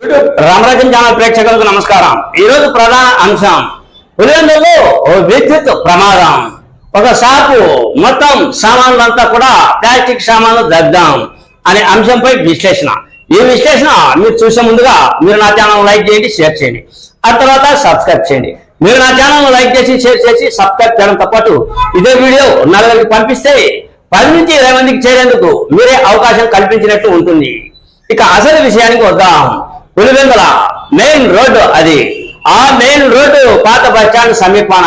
Ramarajan channel ప్రేక్షకులకు నమస్కారం. ఈ రోజు ప్రధాన అంశం పులివెందులో ఓ విద్యుత్ ప్రమాదం. ఒక షాపు మొత్తం సామాన్లంతా కూడా ప్లాస్టిక్ సామాన్లు దద్దాం అనే అంశంపై విశ్లేషణ. ఈ విశ్లేషణ మీరు చూసే ముందుగా మీరు నా ఛానల్ లైక్ చేయండి షేర్ చేయండి. ఆ తర్వాత సబ్స్క్రైబ్ చేయండి. మీరు నా ఛానల్ లైక్ చేసి షేర్ చేసి సబ్స్క్రైబ్ చేయడంతో పాటు ఇదే వీడియో నలుగురికి పంపిస్తే పది నుంచి ఇరవై మందికి చేరేందుకు మీరే అవకాశం కల్పించినట్లు ఉంటుంది. ఇక అసలు విషయానికి వద్దాం. పులివెందుల మెయిన్ రోడ్డు అది. ఆ మెయిన్ రోడ్డు పాత బస్టాండ్ సమీపాన.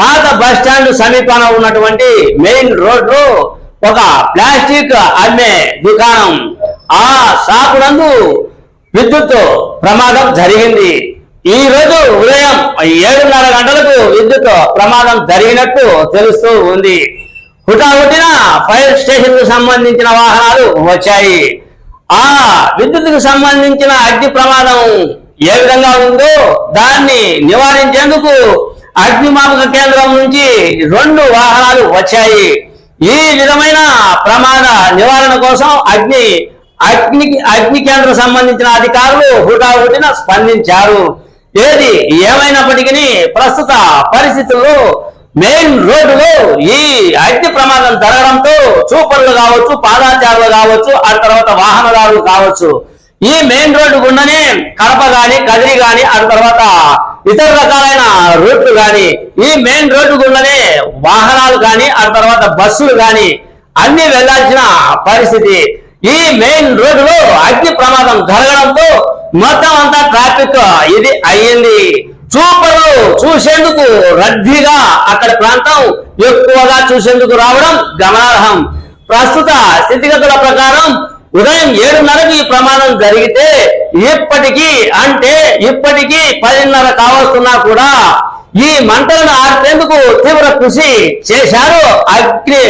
పాత బస్ స్టాండ్ సమీపాన ఉన్నటువంటి మెయిన్ రోడ్డు ఒక ప్లాస్టిక్ అమ్మే దుకాణం. ఆ షాపు నందు విద్యుత్ ప్రమాదం జరిగింది. ఈ రోజు ఉదయం ఏడున్నర గంటలకు విద్యుత్ ప్రమాదం జరిగినట్టు తెలుస్తూ ఉంది. హుటాహుటిన ఫైర్ స్టేషన్కు సంబంధించిన వాహనాలు వచ్చాయి. ఆ విద్యుత్తుకు సంబంధించిన అగ్ని ప్రమాదం ఏ విధంగా ఉందో దాన్ని నివారించేందుకు అగ్నిమాపక కేంద్రం నుంచి రెండు వాహనాలు వచ్చాయి. ఈ విధమైన ప్రమాద నివారణ కోసం అగ్ని అగ్ని అగ్ని కేంద్రం సంబంధించిన అధికారులు హుటాహుటిన స్పందించారు. ఏది ఏమైనప్పటికీ ప్రస్తుత పరిస్థితుల్లో మెయిన్ రోడ్డులో ఈ అగ్ని ప్రమాదం జరగడంతో చూపర్లు కావచ్చు పాదాచారులు కావచ్చు ఆ తర్వాత వాహనదారులు కావచ్చు. ఈ మెయిన్ రోడ్డు గుండనే కడప గాని కదిరి గాని ఆ తర్వాత ఇతర రకాలైన రోడ్లు గాని ఈ మెయిన్ రోడ్డు గుండనే వాహనాలు గాని ఆ తర్వాత బస్సులు గాని అన్ని వెళ్ళాల్సిన పరిస్థితి. ఈ మెయిన్ రోడ్డులో అగ్ని ప్రమాదం జరగడంతో మొత్తం అంతా ట్రాఫిక్ ఇది అయ్యింది. చూపరు చూసేందుకు రద్దీగా అక్కడ ప్రాంతం ఎక్కువగా చూసేందుకు రావడం గమనార్హం. ప్రస్తుత స్థితిగతుల ప్రకారం ఉదయం ఏడున్నరకు ఈ ప్రమాదం జరిగితే ఇప్పటికీ అంటే ఇప్పటికీ పదిన్నర కావస్తున్నా కూడా ఈ మంటలను ఆర్పేందుకు తీవ్ర కృషి చేశారు అగ్ని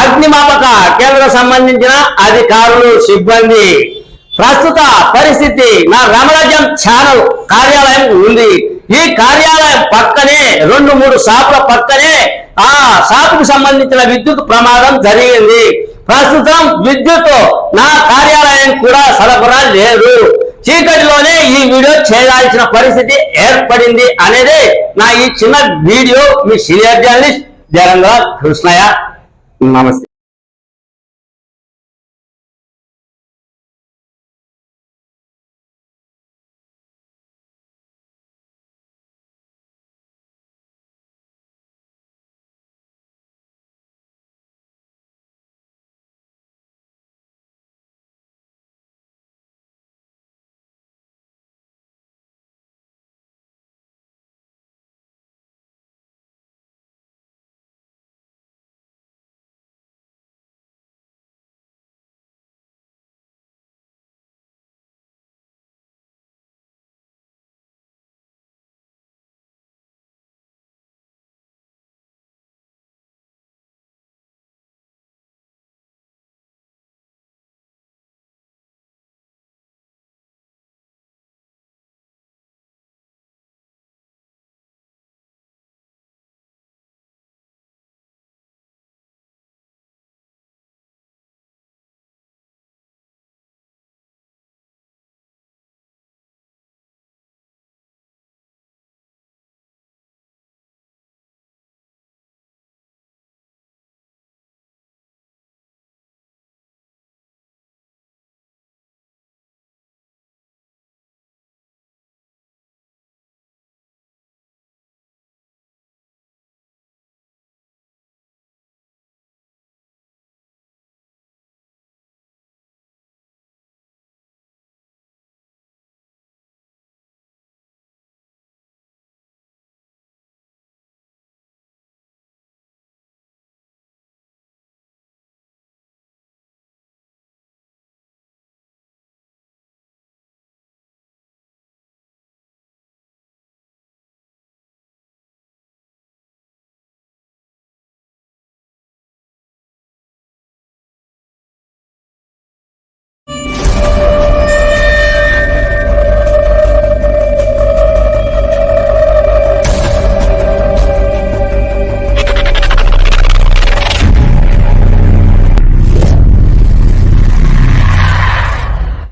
అగ్నిమాపక కేంద్రం సంబంధించిన అధికారులు సిబ్బంది. ప్రస్తుత పరిస్థితి నా రామరాజ్యం ఛానల్ కార్యాలయం ఉంది. ఈ కార్యాలయం పక్కనే రెండు మూడు షాపుల పక్కనే ఆ షాపుకు సంబంధించిన విద్యుత్ ప్రమాదం జరిగింది. ప్రస్తుతం విద్యుత్ నా కార్యాలయం కూడా సరఫరా లేదు. చీకటిలోనే ఈ వీడియో చేయాల్సిన పరిస్థితి ఏర్పడింది అనేది నా ఈ చిన్న వీడియో మీ సీనియర్ జర్నలిస్ట్ జరంగా కృష్ణయ్య. నమస్తే.